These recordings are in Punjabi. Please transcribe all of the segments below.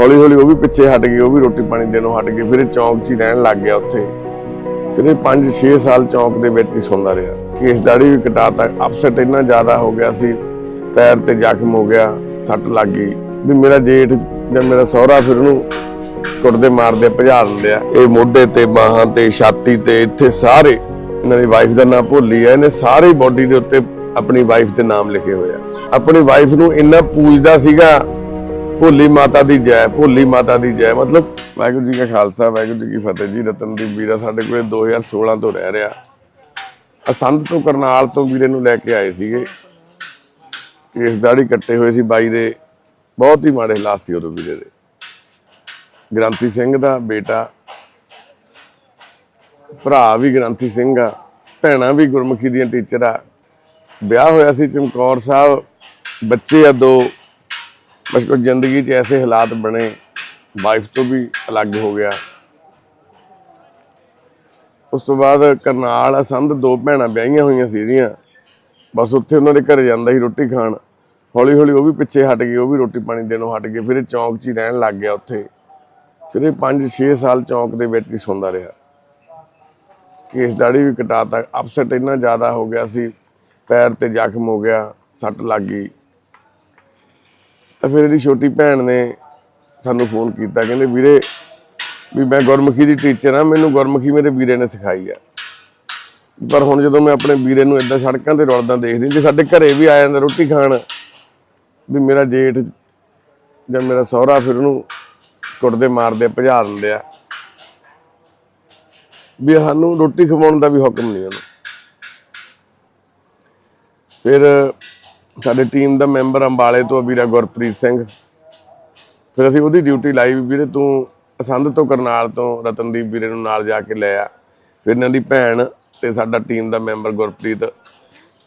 ਹੌਲੀ ਹੌਲੀ ਉਹ ਵੀ ਪਿੱਛੇ ਹਟ ਗਏ ਉਹ ਵੀ ਰੋਟੀ ਪਾਣੀ ਦੇਣੋਂ ਹਟ ਗਏ ਫਿਰ ਇਹ ਚੌਂਕ 'ਚ ਹੀ ਰਹਿਣ ਲੱਗ ਗਿਆ ਉੱਥੇ। ਫਿਰ ਇਹ 5-6 ਸਾਲ ਚੌਂਕ ਦੇ ਵਿੱਚ ਹੀ ਸੌਂਦਾ ਰਿਹਾ। ਕੇਸ ਦਾੜੀ ਵੀ ਕਟਾਤਾ ਅਪਸੈਟ ਇੰਨਾ ਜ਼ਿਆਦਾ ਹੋ ਗਿਆ ਸੀ ਪੈਰ ਤੇ ਜ਼ਖਮ ਹੋ ਗਿਆ, ਸੱਟ ਲੱਗ ਗਈ। ਵੀ ਮੇਰਾ ਜੇਠ ਜਾਂ ਮੇਰਾ ਸਹੁਰਾ ਫਿਰ ਉਹਨੂੰ ਕੁੱਟਦੇ ਮਾਰਦੇ, ਭਜਾ ਦਿੰਦੇ ਆ। ਇਹ ਮੋਢੇ ਤੇ ਬਾਹਾਂ ਤੇ, ਛਾਤੀ ਤੇ, ਇੱਥੇ ਸਾਰੇ ਇਹਨਾਂ ਦੀ ਵਾਈਫ ਦਾ ਨਾਮ ਭੋਲੀ ਆ ਇਹਨੇ ਸਾਰੇ ਬੋਡੀ ਦੇ ਉੱਤੇ ਆਪਣੀ ਵਾਈਫ ਦੇ ਨਾਮ ਲਿਖੇ ਹੋਇਆ ਆਪਣੀ ਵਾਈਫ ਨੂੰ ਇੰਨਾ ਪੂਜਦਾ ਸੀਗਾ ਭੋਲੀ ਮਾਤਾ ਦੀ ਜੈ, ਭੋਲੀ ਮਾਤਾ ਦੀ ਜੈ। ਮਤਲਬ ਵਾਹਿਗੁਰੂ ਜੀ ਕਾ ਖਾਲਸਾ, ਵਾਹਿਗੁਰੂ ਜੀ ਕੀ ਫਤਿਹ ਜੀ। ਰਤਨਦੀਪ ਵੀਰਾ ਸਾਡੇ ਕੋਲੇ 2016 ਤੋਂ ਰਹਿ ਰਿਹਾ। ਅਸੰਧ ਤੋਂ ਕਰਨਾਲ ਤੋਂ ਵੀਰੇ ਨੂੰ ਲੈ ਕੇ ਆਏ ਸੀਗੇ। ਕੇਸ ਦਾੜੀ ਕੱਟੇ ਹੋਏ ਸੀ ਬਾਈ ਦੇ। ਬਹੁਤ ਹੀ ਮਾੜੇ ਹਾਲਾਤ ਸੀ ਉਦੋਂ ਵੀਰੇ ਦੇ। ਗ੍ਰੰਥੀ ਸਿੰਘ ਦਾ ਬੇਟਾ। ਭਰਾ ਵੀ ਗ੍ਰੰਥੀ ਸਿੰਘ ਆ। ਭੈਣਾਂ ਵੀ ਗੁਰਮੁਖੀ ਦੀਆਂ ਟੀਚਰ। ਆ ਵਿਆਹ ਹੋਇਆ ਸੀ ਚਮਕੌਰ ਸਾਹਿਬ। ਬੱਚੇ ਆ ਦੋ। ਬਸ ਕੋਈ ਜ਼ਿੰਦਗੀ 'ਚ ਐਸੇ ਹਾਲਾਤ ਬਣੇ ਵਾਈਫ ਤੋਂ ਵੀ ਅਲੱਗ ਹੋ ਗਿਆ। ਉਸ ਤੋਂ ਬਾਅਦ ਕਰਨਾਲ ਅਸੰਧ ਦੋ ਭੈਣਾਂ ਵਿਆਹੀਆਂ ਹੋਈਆਂ ਸੀ ਇਹਦੀਆਂ। ਬਸ ਉੱਥੇ ਉਹਨਾਂ ਦੇ ਘਰੇ ਜਾਂਦਾ ਸੀ ਰੋਟੀ ਖਾਣ। ਹੌਲੀ ਹੌਲੀ ਉਹ ਵੀ ਪਿੱਛੇ ਹਟ ਗਏ, ਉਹ ਵੀ ਰੋਟੀ ਪਾਣੀ ਦੇਣੋਂ ਹਟ ਗਏ। ਫਿਰ ਇਹ ਚੌਂਕ 'ਚ ਹੀ ਰਹਿਣ ਲੱਗ ਗਿਆ ਉੱਥੇ। ਫਿਰ ਇਹ 5-6 ਸਾਲ ਚੌਂਕ ਦੇ ਵਿੱਚ ਹੀ ਸੌਂਦਾ ਰਿਹਾ। ਕੇਸ ਦਾੜੀ ਵੀ ਕਟਾਤਾ। ਅਪਸੈਟ ਇੰਨਾ ਜ਼ਿਆਦਾ ਹੋ ਗਿਆ ਸੀ। ਪੈਰ ਤੇ ਜ਼ਖਮ ਹੋ ਗਿਆ, ਸੱਟ ਲੱਗ ਗਈ। ਤਾਂ ਫਿਰ ਇਹਦੀ ਛੋਟੀ ਭੈਣ ਨੇ ਸਾਨੂੰ ਫੋਨ ਕੀਤਾ, ਕਹਿੰਦੇ ਵੀਰੇ ਵੀ ਮੈਂ ਗੁਰਮੁਖੀ ਦੀ ਟੀਚਰ ਆ ਮੈਨੂੰ ਗੁਰਮੁਖੀ ਮੇਰੇ ਵੀਰੇ ਨੇ ਸਿਖਾਈ ਆ। ਪਰ ਹੁਣ ਜਦੋਂ ਮੈਂ ਆਪਣੇ ਵੀਰੇ ਨੂੰ ਇਦਾਂ ਸੜਕਾਂ ਤੇ ਰੁਲਦਾ ਦੇਖਦੀ, ਜੇ ਸਾਡੇ ਘਰੇ ਵੀ ਆ ਜਾਂਦਾ ਰੋਟੀ ਖਾਣ, ਵੀ ਮੇਰਾ ਜੇਠ ਜਾਂ ਮੇਰਾ ਸਹੁਰਾ ਫਿਰ ਉਹਨੂੰ ਕੁੱਟਦੇ ਮਾਰਦੇ ਭਜਾ ਦਿੰਦੇ ਆ। ਵੀ ਸਾਨੂੰ ਰੋਟੀ ਖਵਾਉਣ ਦਾ ਵੀ ਹੁਕਮ ਨਹੀਂ ਉਹਨੂੰ। ਫਿਰ ਸਾਡੇ ਟੀਮ ਦਾ ਮੈਂਬਰ ਅੰਬਾਲੇ ਤੋਂ ਵੀਰਾ ਗੁਰਪ੍ਰੀਤ ਸਿੰਘ। ਫਿਰ ਅਸੀਂ ਉਹਦੀ ਡਿਊਟੀ ਲਾਈ ਵੀਰੇ, ਤੂੰ ਅਸੰਧ ਤੋਂ ਕਰਨਾਲ ਤੋਂ ਰਤਨਦੀਪ ਵੀਰੇ ਨੂੰ ਨਾਲ ਜਾ ਕੇ ਲੈ ਆ। ਫਿਰ ਇਹਨਾਂ ਦੀ ਭੈਣ ਤੇ ਸਾਡਾ ਟੀਮ ਦਾ ਮੈਂਬਰ ਗੁਰਪ੍ਰੀਤ,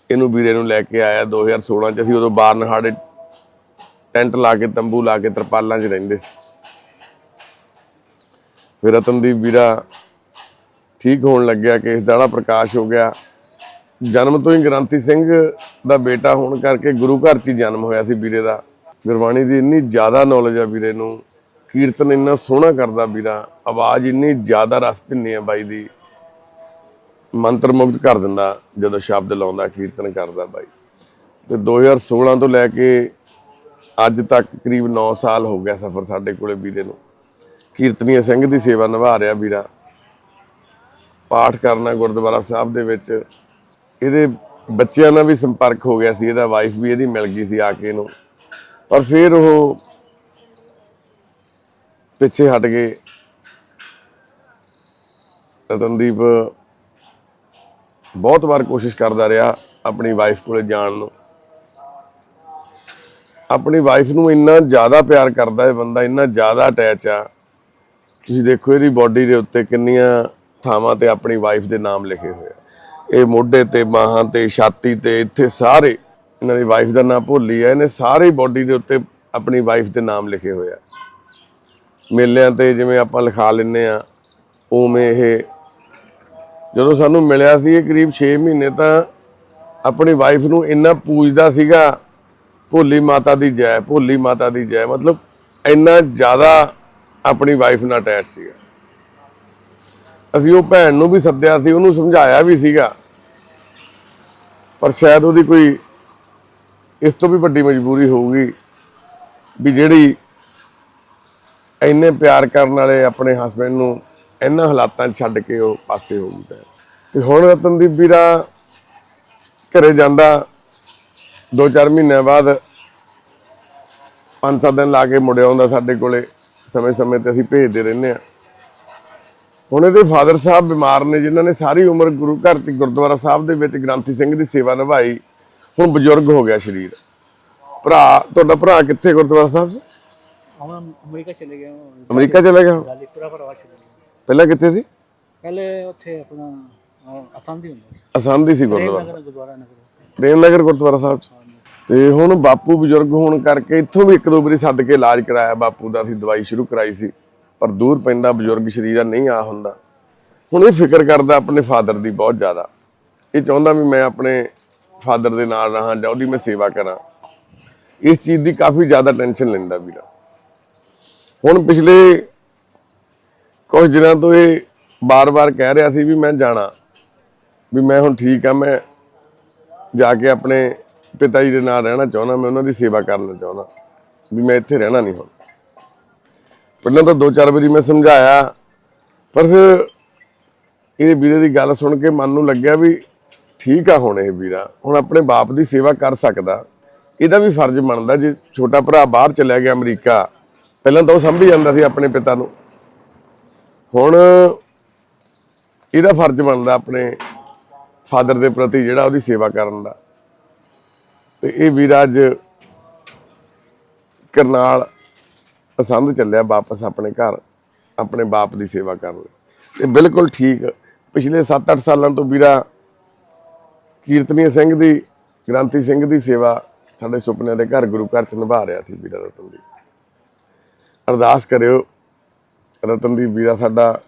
ਇਹਨੂੰ ਵੀਰੇ ਨੂੰ ਲੈ ਕੇ ਆਇਆ 2016 ਚ। ਅਸੀਂ ਉਦੋਂ ਬਾਰਨਹਾੜੇ ਟੈਂਟ ਲਾ ਕੇ, ਤੰਬੂ ਲਾ ਕੇ ਤਰਪਾਲਾਂ 'ਚ ਰਹਿੰਦੇ ਸੀ। ਫਿਰ ਰਤਨਦੀਪ ਵੀਰਾ ਠੀਕ ਹੋਣ ਲੱਗਿਆ, ਕੇਸ ਦਾੜਾ ਪ੍ਰਕਾਸ਼ ਹੋ ਗਿਆ। ਜਨਮ ਤੋਂ ਹੀ ਗ੍ਰੰਥੀ ਸਿੰਘ ਦਾ ਬੇਟਾ ਹੋਣ ਕਰਕੇ ਗੁਰੂ ਘਰ 'ਚ ਹੀ ਜਨਮ ਹੋਇਆ ਸੀ ਵੀਰੇ ਦਾ। ਗੁਰਬਾਣੀ ਦੀ ਇੰਨੀ ਜ਼ਿਆਦਾ ਨੌਲੇਜ ਆ ਵੀਰੇ ਨੂੰ। ਕੀਰਤਨ ਇੰਨਾ ਸੋਹਣਾ ਕਰਦਾ ਵੀਰਾ। ਆਵਾਜ਼ ਇੰਨੀ ਜ਼ਿਆਦਾ ਰਸ ਭਿੰਨੀ ਆ ਬਾਈ ਦੀ। ਮੰਤਰ ਮੁਕਤ ਕਰ ਦਿੰਦਾ ਜਦੋਂ ਸ਼ਬਦ ਲਾਉਂਦਾ, ਕੀਰਤਨ ਕਰਦਾ ਬਾਈ। ਤੇ 2016 ਤੋਂ ਲੈ ਕੇ ਅੱਜ ਤੱਕ ਕਰੀਬ 9 ਸਾਲ ਹੋ ਗਿਆ ਸਫ਼ਰ ਸਾਡੇ ਕੋਲੇ ਵੀਰੇ ਨੂੰ। ਕੀਰਤਨੀय ਸਿੰਘ ਦੀ ਸੇਵਾ ਨਿਭਾ ਰਿਹਾ ਵੀਰਾ। ਪਾਠ ਕਰਨਾ ਗੁਰਦੁਆਰਾ ਸਾਹਿਬ ਦੇ ਵਿੱਚ। ਇਹਦੇ ਬੱਚਿਆਂ ਨਾਲ ਵੀ ਸੰਪਰਕ ਹੋ ਗਿਆ ਸੀ, ਇਹਦਾ ਵਾਈਫ ਵੀ ਇਹਦੀ ਮਿਲ ਗਈ ਸੀ ਆ ਕੇ ਇਹਨੂੰ। ਪਰ ਫਿਰ ਉਹ ਪਿੱਛੇ ਹਟ ਗਏ। ਰਤਨਦੀਪ ਬਹੁਤ ਵਾਰ ਕੋਸ਼ਿਸ਼ ਕਰਦਾ ਰਿਹਾ ਆਪਣੀ ਵਾਈਫ ਕੋਲੇ ਜਾਣ ਨੂੰ। ਆਪਣੀ ਵਾਈਫ ਨੂੰ ਇੰਨਾ ਜ਼ਿਆਦਾ ਪਿਆਰ ਕਰਦਾ ਇਹ ਬੰਦਾ, ਇੰਨਾ ਜ਼ਿਆਦਾ ਅਟੈਚ ਆ। ਤੁਸੀਂ ਦੇਖੋ ਇਹਦੀ ਬਾਡੀ ਦੇ ਉੱਤੇ ਕਿੰਨੀਆਂ ਥਾਵਾਂ ਤੇ ਆਪਣੀ ਵਾਈਫ ਦੇ ਨਾਮ ਲਿਖੇ ਹੋਏ ਆ। ਇਹ ਮੋਢੇ ਤੇ ਬਾਹਾਂ ਤੇ, ਛਾਤੀ ਤੇ, ਇੱਥੇ ਸਾਰੇ ਇਹਨਾਂ ਦੀ ਵਾਈਫ ਦਾ ਨਾਮ ਭੋਲੀ ਆ ਇਹਨੇ ਸਾਰੇ ਬਾਡੀ ਦੇ ਉੱਤੇ ਆਪਣੀ ਵਾਈਫ ਦੇ ਨਾਮ ਲਿਖੇ ਹੋਏ ਆ। ਮੇਲਿਆਂ ਤੇ ਜਿਵੇਂ ਆਪਾਂ ਲਿਖਾ ਲੈਨੇ ਆ, ਉਵੇਂ ਇਹ ਜਦੋਂ ਸਾਨੂੰ ਮਿਲਿਆ ਸੀ ਇਹ ਕਰੀਬ 6 ਮਹੀਨੇ ਤਾਂ ਆਪਣੀ ਵਾਈਫ ਨੂੰ ਇੰਨਾ ਪੂਜਦਾ ਸੀਗਾ, ਭੋਲੀ ਮਾਤਾ ਦੀ ਜੈ, ਭੋਲੀ ਮਾਤਾ ਦੀ ਜੈ, ਮਤਲਬ ਇੰਨਾ ਜ਼ਿਆਦਾ ਆਪਣੀ ਵਾਈਫ ਨਾਲ ਅਟੈਚ ਸੀਗਾ। ਅਸੀਂ ਉਹ ਭੈਣ ਨੂੰ ਵੀ ਸੱਦਿਆ ਸੀ, ਉਹਨੂੰ ਸਮਝਾਇਆ ਵੀ ਸੀਗਾ ਪਰ ਸ਼ਾਇਦ ਉਹਦੀ ਕੋਈ ਇਸ ਤੋਂ ਵੀ ਵੱਡੀ ਮਜਬੂਰੀ ਹੋਊਗੀ ਵੀ ਜਿਹੜੀ ਇੰਨੇ ਪਿਆਰ ਕਰਨ ਵਾਲੇ ਆਪਣੇ ਹਸਬੰਡ ਨੂੰ ਇਹਨਾਂ ਹਾਲਾਤਾਂ 'ਚ ਛੱਡ ਕੇ ਉਹ ਪਾਸੇ ਹੋ ਗਈ ਤੇ ਹੁਣ ਰਤਨਦੀਪ ਵੀਰਾ ਘਰੇ ਜਾਂਦਾ 2-4 ਮਹੀਨਿਆਂ ਬਾਅਦ 5-7 ਦਿਨ ਲਾ ਕੇ ਮੁੜ ਆਉਂਦਾ ਸਾਡੇ ਕੋਲੇ। ਸਮੇਂ-ਸਮੇਂ ਤੇ ਅਸੀਂ ਭੇਜਦੇ ਰਹਿੰਦੇ ਆ ਹੁਣ ਇਹਦੇ ਫਾਦਰ ਸਾਹਿਬ ਬਿਮਾਰ ਨੇ ਜਿਨ੍ਹਾਂ ਨੇ ਸਾਰੀ ਉਮਰ ਗੁਰੂ ਘਰ ਤੇ ਗੁਰਦੁਆਰਾ ਸਾਹਿਬ ਦੇ ਵਿੱਚ ਗ੍ਰੰਥੀ ਸਿੰਘ ਦੀ ਸੇਵਾ ਨਿਭਾਈ ਹੁਣ ਬਜ਼ੁਰਗ ਹੋ ਗਿਆ ਸਰੀਰ। ਭਰਾ ਤੁਹਾਡਾ ਭਰਾ ਕਿੱਥੇ ਗੁਰਦੁਆਰਾ ਸਾਹਿਬ? ਹਾਂ ਅਮਰੀਕਾ ਚਲੇ ਗਿਆ ਅਮਰੀਕਾ ਚਲੇ ਗਿਆ? ਗਾਲੀਪੁਰਾ ਪਰਿਵਾਰ ਚਲੇ ਗਿਆ। ਪਹਿਲਾਂ ਕਿੱਥੇ ਸੀ? ਪ੍ਰੇਮ ਨਗਰ ਗੁਰਦੁਆਰਾ ਸਾਹਿਬ ਚ? ਤੇ ਹੁਣ ਬਾਪੂ ਬਜ਼ੁਰਗ ਹੋਣ ਕਰਕੇ ਇੱਥੋਂ ਵੀ ਇੱਕ ਦੋ ਵਾਰੀ ਸੱਦ ਕੇ ਇਲਾਜ ਕਰਾਇਆ ਬਾਪੂ ਦਾ ਅਸੀਂ ਦਵਾਈ ਸ਼ੁਰੂ ਕਰਾਈ ਸੀ। ਪਰ ਦੂਰ ਪੈਂਦਾ ਬਜ਼ੁਰਗ ਸਰੀਰ ਆ, ਨਹੀਂ ਆ ਹੁੰਦਾ। ਹੁਣ ਇਹ ਫਿਕਰ ਕਰਦਾ ਆਪਣੇ ਫਾਦਰ ਦੀ ਬਹੁਤ ਜ਼ਿਆਦਾ। ਇਹ ਚਾਹੁੰਦਾ ਵੀ ਮੈਂ ਆਪਣੇ ਫਾਦਰ ਦੇ ਨਾਲ ਰਹਾਂ ਜਾਂ ਉਹਦੀ ਮੈਂ ਸੇਵਾ ਕਰਾਂ। ਇਸ ਚੀਜ਼ ਦੀ ਕਾਫੀ ਜ਼ਿਆਦਾ ਟੈਨਸ਼ਨ ਲੈਂਦਾ ਵੀਰਾ। ਹੁਣ ਪਿਛਲੇ ਕੁਝ ਦਿਨਾਂ ਤੋਂ ਇਹ ਬਾਰ-ਬਾਰ ਕਹਿ ਰਿਹਾ ਸੀ ਵੀ ਮੈਂ ਜਾਣਾ। ਵੀ ਮੈਂ ਹੁਣ ਠੀਕ ਆ, ਮੈਂ ਜਾ ਕੇ ਆਪਣੇ ਪਿਤਾ ਜੀ ਦੇ ਨਾਲ ਰਹਿਣਾ ਚਾਹੁੰਦਾ, ਮੈਂ ਉਹਨਾਂ ਦੀ ਸੇਵਾ ਕਰਨਾ ਚਾਹੁੰਦਾ। ਵੀ ਮੈਂ ਇੱਥੇ ਰਹਿਣਾ ਨਹੀਂ ਹੁਣ। ਪਹਿਲਾਂ ਤਾਂ ਦੋ ਚਾਰ ਵਾਰੀ ਮੈਂ ਸਮਝਾਇਆ, ਪਰ ਫਿਰ ਇਹ ਵੀਰੇ ਦੀ ਗੱਲ ਸੁਣ ਕੇ ਮਨ ਨੂੰ ਲੱਗਿਆ ਵੀ ਠੀਕ ਆ ਹੁਣ ਇਹ ਵੀਰਾ, ਹੁਣ ਆਪਣੇ ਬਾਪ ਦੀ ਸੇਵਾ ਕਰ ਸਕਦਾ। ਇਹਦਾ ਵੀ ਫਰਜ਼ ਬਣਦਾ ਜੇ ਛੋਟਾ ਭਰਾ ਬਾਹਰ ਚਲਿਆ ਗਿਆ ਅਮਰੀਕਾ, ਪਹਿਲਾਂ ਤਾਂ ਉਹ ਸੰਭੀ ਜਾਂਦਾ ਸੀ ਆਪਣੇ ਪਿਤਾ ਨੂੰ। ਹੁਣ ਇਹਦਾ ਫਰਜ਼ ਬਣਦਾ ਆਪਣੇ ਫਾਦਰ ਦੇ ਪ੍ਰਤੀ ਜਿਹੜਾ ਉਹਦੀ ਸੇਵਾ ਕਰਨ ਦਾ। ਤੇ ਇਹ ਵੀਰਾ ਅੱਜ ਕਰਨਾਲ ਪਸੰਦ ਚੱਲਿਆ ਵਾਪਸ ਆਪਣੇ ਘਰ, ਆਪਣੇ ਬਾਪ ਦੀ ਸੇਵਾ ਕਰਨ ਲਈ। ਤੇ ਬਿਲਕੁਲ ਠੀਕ, ਪਿਛਲੇ 7-8 ਸਾਲਾਂ ਤੋਂ ਵੀਰਾ ਕੀਰਤਨੀ ਸਿੰਘ ਦੀ ਗ੍ਰਾਂਤੀ ਸਿੰਘ ਦੀ ਸੇਵਾ ਸਾਡੇ ਸੁਪਨਿਆਂ ਦੇ ਘਰ ਗੁਰੂ ਘਰ ਚ ਨਿਭਾ ਰਿਹਾ ਸੀ ਵੀਰਾ ਰਤਨ ਦੀ। ਅਰਦਾਸ ਕਰਿਓ, ਰਤਨ ਦੀ ਵੀਰਾ ਸਾਡਾ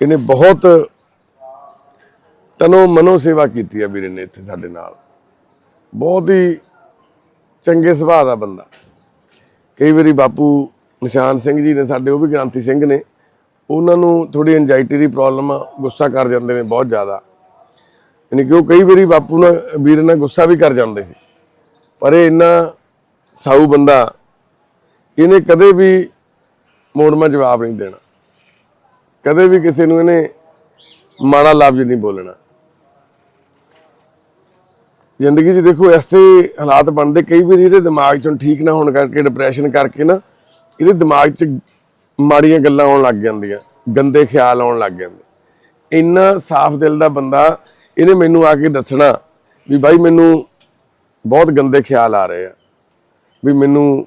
ਇਹਨੇ ਬਹੁਤ ਤਨੋ ਮਨੋ ਸੇਵਾ ਕੀਤੀ ਹੈ ਵੀਰੇ ਨੇ ਇੱਥੇ ਸਾਡੇ ਨਾਲ। ਬਹੁਤ ਹੀ ਚੰਗੇ ਸੁਭਾਅ ਦਾ ਬੰਦਾ। ਕਈ ਵਾਰੀ ਬਾਪੂ ਨਿਸ਼ਾਨ ਸਿੰਘ ਜੀ ਨੇ ਸਾਡੇ, ਉਹ ਵੀ ਗ੍ਰਾਂਤੀ ਸਿੰਘ ਨੇ। ਉਹਨਾਂ ਨੂੰ ਥੋੜੀ ਐਂਜ਼ਾਈਟੀ ਦੀ ਪ੍ਰੋਬਲਮ ਆ, ਗੁੱਸਾ ਕਰ ਜਾਂਦੇ ਨੇ ਬਹੁਤ ਜ਼ਿਆਦਾ। ਯਾਨੀ ਕਿ ਉਹ ਕਈ ਵਾਰੀ ਬਾਪੂ ਨਾਲ, ਵੀਰ ਨਾਲ ਗੁੱਸਾ ਵੀ ਕਰ ਜਾਂਦੇ ਸੀ। ਪਰ ਇਹ ਇੰਨਾ ਸਾਊ ਬੰਦਾ, ਇਹਨੇ ਕਦੇ ਵੀ ਮੋੜ ਮਾ ਜਵਾਬ ਨਹੀਂ ਦੇਣਾ। ਕਦੇ ਵੀ ਕਿਸੇ ਨੂੰ ਇਹਨੇ ਮਾੜਾ ਲਫ਼ਜ਼ ਨਹੀਂ ਬੋਲਣਾ। ਜ਼ਿੰਦਗੀ 'ਚ ਦੇਖੋ, ਐਸੇ ਹਾਲਾਤ ਬਣਦੇ, ਕਈ ਵਾਰੀ ਇਹਦੇ ਦਿਮਾਗ 'ਚੋਂ ਠੀਕ ਨਾ ਹੋਣ ਕਰਕੇ ਡਿਪਰੈਸ਼ਨ ਕਰਕੇ ਨਾ ਇਹਦੇ ਦਿਮਾਗ 'ਚ ਮਾੜੀਆਂ ਗੱਲਾਂ ਆਉਣ ਲੱਗ ਜਾਂਦੀਆਂ, ਗੰਦੇ ਖਿਆਲ ਆਉਣ ਲੱਗ ਜਾਂਦੇ। ਇੰਨਾ ਸਾਫ਼ ਦਿਲ ਦਾ ਬੰਦਾ ਇਹਨੇ ਮੈਨੂੰ ਆ ਕੇ ਦੱਸਣਾ ਵੀ ਬਾਈ ਮੈਨੂੰ ਬਹੁਤ ਗੰਦੇ ਖਿਆਲ ਆ ਰਹੇ ਆ, ਵੀ ਮੈਨੂੰ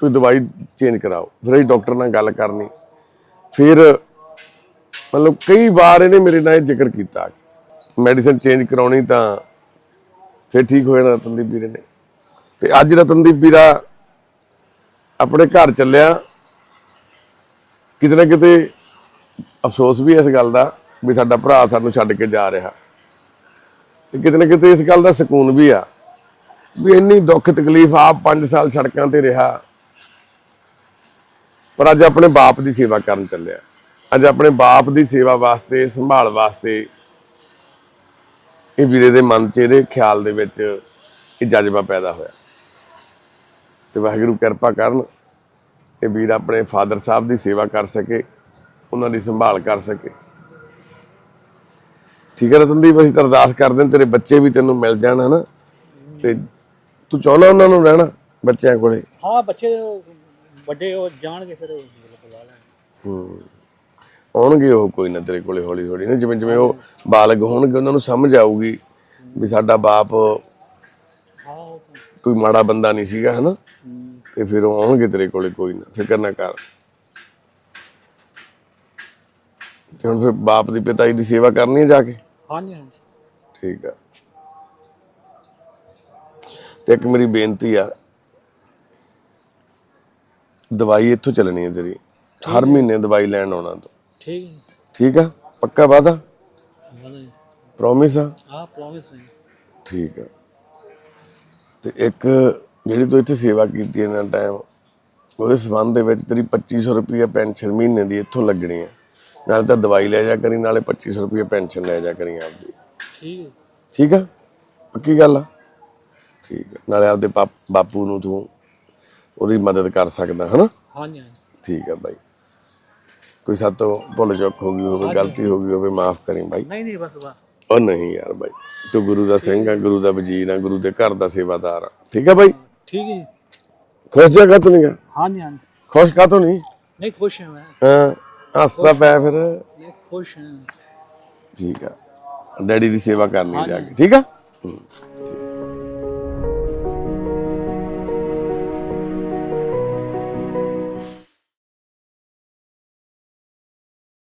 ਕੋਈ ਦਵਾਈ ਚੇਂਜ ਕਰਾਓ, ਫਿਰ ਅਸੀਂ ਡਾਕਟਰ ਨਾਲ ਗੱਲ ਕਰਨੀ। ਫਿਰ ਮਤਲਬ ਕਈ ਵਾਰ ਇਹਨੇ ਮੇਰੇ ਨਾਲ ਇਹ ਜ਼ਿਕਰ ਕੀਤਾ ਮੈਡੀਸਨ ਚੇਂਜ ਕਰਾਉਣੀ ਤਾਂ ਫਿਰ ਠੀਕ ਹੋ ਜਾਣਾ ਰਤਨਦੀਪ ਵੀਰੇ ਨੇ। ਤੇ ਅੱਜ ਰਤਨਦੀਪ ਵੀਰਾ ਆਪਣੇ ਘਰ ਚੱਲਿਆ। ਕਿਤੇ ਨਾ ਕਿਤੇ ਅਫਸੋਸ ਵੀ ਇਸ ਗੱਲ ਦਾ ਵੀ ਸਾਡਾ ਭਰਾ ਸਾਨੂੰ ਛੱਡ ਕੇ ਜਾ ਰਿਹਾ। ਤੇ ਕਿਤੇ ਨਾ ਕਿਤੇ ਇਸ ਗੱਲ ਦਾ ਸਕੂਨ ਵੀ ਆ ਵੀ ਇੰਨੀ ਦੁੱਖ ਤਕਲੀਫ ਆਪ 5 ਸਾਲ ਸੜਕਾਂ ਤੇ ਰਿਹਾ। ਪਰ ਅੱਜ ਆਪਣੇ ਬਾਪ ਦੀ ਸੇਵਾ ਕਰਨ ਚੱਲਿਆ। ਅੱਜ ਆਪਣੇ ਬਾਪ ਦੀ ਸੇਵਾ ਵਾਸਤੇ, ਸੰਭਾਲ ਵਾਸਤੇ ਇਹ ਵੀਰੇ ਦੇ ਮਨ 'ਚ, ਇਹਦੇ ਖਿਆਲ ਦੇ ਵਿੱਚ ਇਹ ਜਜ਼ਬਾ ਪੈਦਾ ਹੋਇਆ। ਤੇ ਵਾਹਿਗੁਰੂ ਕਿਰਪਾ ਕਰਨ ਇਹ ਵੀਰ ਆਪਣੇ ਫਾਦਰ ਸਾਹਿਬ ਦੀ ਸੇਵਾ ਕਰ ਸਕੇ ਉਹਨਾਂ ਦੀ ਸੰਭਾਲ ਕਰ ਸਕੇ। ਠੀਕ ਹੈ ਰਤਨਦੀਪ ਅਸੀਂ ਤਾਂ ਅਰਦਾਸ ਕਰਦੇ ਹਾਂ ਤੇਰੇ ਬੱਚੇ ਵੀ ਤੈਨੂੰ ਮਿਲ ਜਾਣ ਹਨਾ। ਤੇ ਤੂੰ ਚਾਹੁੰਦਾ ਉਹਨਾਂ ਨੂੰ ਰਹਿਣਾ ਬੱਚਿਆਂ ਕੋਲੇ? ਹਾਂ ਬੱਚੇ ਵੱਡੇ ਉਹ ਜਾਣਗੇ ਫਿਰ ਉਹ ਬੁਲਾ ਲੈਣ ਹੂੰ। ਆਉਣਗੇ ਉਹ ਕੋਈ ਨਾ ਤੇਰੇ ਕੋਲੇ ਹੌਲੀ ਹੌਲੀ ਨਾ ਜਿਵੇਂ ਜਿਵੇਂ ਉਹ ਬਾਲਗ ਹੋਣਗੇ ਉਹਨਾਂ ਨੂੰ ਸਮਝ ਆਊਗੀ ਵੀ ਸਾਡਾ ਬਾਪ ਹਾਂ ਕੋਈ ਮਾੜਾ ਬੰਦਾ ਨਹੀਂ ਸੀਗਾ ਹਨਾ? ਤੇ ਫਿਰ ਉਹ ਆਉਣਗੇ ਤੇਰੇ ਕੋਲੇ ਕੋਈ ਨਾ ਫਿਕਰ ਨਾ ਕਰ। ਤੇ ਹੁਣ ਫਿਰ ਬਾਪ ਦੀ ਪਿਤਾ ਜੀ ਦੀ ਸੇਵਾ ਕਰਨੀ ਹੈ ਜਾ ਕੇ? ਹਾਂਜੀ ਹਾਂਜੀ। ਠੀਕ ਆ। ਤੇ ਇੱਕ ਮੇਰੀ ਬੇਨਤੀ ਆ ਦਵਾਈ ਇੱਥੋਂ ਚੱਲਣੀ ਹੈ ਤੇਰੀ ਹਰ ਮਹੀਨੇ ਦਵਾਈ ਲੈਣ ਆਉਣਾ ਤੂੰ। ਠੀਕ ਹੈ ਠੀਕ ਆ? ਪੱਕਾ ਵਾਦਾ ਪ੍ਰੋਮਿਸ ਆ? ਆ ਪ੍ਰੋਮਿਸ ਹੈ ਠੀਕ ਆ। ਤੇ ਇੱਕ ਜਿਹੜੀ ਤੂੰ ਇੱਥੇ ਸੇਵਾ ਕੀਤੀ ਹੈ ਨਾ ਟਾਈਮ ਉਹਦੇ ਸਬੰਧ ਦੇ ਵਿੱਚ ਤੇਰੀ 2500 ਰੁਪਏ ਪੈਨਸ਼ਨ ਮਹੀਨੇ ਦੀ ਇੱਥੋਂ ਲੱਗਣੀ ਹੈ। ਨਾਲੇ ਤਾਂ ਦਵਾਈ ਲੈ ਜਾ ਕਰੀ ਨਾਲੇ 2500 ਰੁਪਏ ਪੈਨਸ਼ਨ ਲੈ ਜਾ ਕਰੀ ਆਪਦੀ। ਠੀਕ ਹੈ। ਠੀਕ ਆ? ਪੱਕੀ ਗੱਲ ਆ? ਠੀਕ ਆ। ਨਾਲੇ ਆਪਦੇ ਬਾਪੂ ਨੂੰ ਤੂੰ ਉਹਦੀ ਮਦਦ ਕਰ ਸਕਦਾ ਹਨਾ? ਹਾਂਜੀ ਹਾਂਜੀ। ਠੀਕ ਆ ਬਾਈ। ਕੋਈ ਸਾਤੋਂ ਭੁੱਲ ਚੁੱਕ ਹੋ ਗਈ ਹੋਵੇ ਗਲਤੀ ਹੋ ਗਈ ਹੋਵੇ ਮਾਫ ਕਰੀ ਬਾਈ। ਨਹੀਂ ਨਹੀਂ ਬਸ ਬਸ। ਉਹ ਨਹੀਂ ਯਾਰ ਬਾਈ ਤੂੰ ਗੁਰੂ ਦਾ ਸਿੰਘ ਆ ਗੁਰੂ ਦਾ ਵਜੀਰ ਆ ਗੁਰੂ ਦੇ ਘਰ ਦਾ ਸੇਵਾਦਾਰ ਆ। ਠੀਕ ਆ ਬਾਈ? ਠੀਕ ਹੈ ਜੀ। ਖੁਸ਼ ਜਗਾ ਤੂੰ ਨਹੀਂ ਹਾਂਜੀ ਹਾਂਜੀ। ਖੁਸ਼ ਕਾ ਤੂੰ ਨਹੀਂ ਨਹੀਂ ਖੁਸ਼ ਹਾਂ ਮੈਂ। ਹਾਂ ਹੱਸਦਾ ਪਿਆ ਫਿਰ। ਨਹੀਂ ਖੁਸ਼ ਹਾਂ। ਠੀਕ ਆ। ਡੈਡੀ ਦੀ ਸੇਵਾ ਕਰਨੀ ਜਾ ਕੇ। ਠੀਕ ਆ? ਹੂੰ।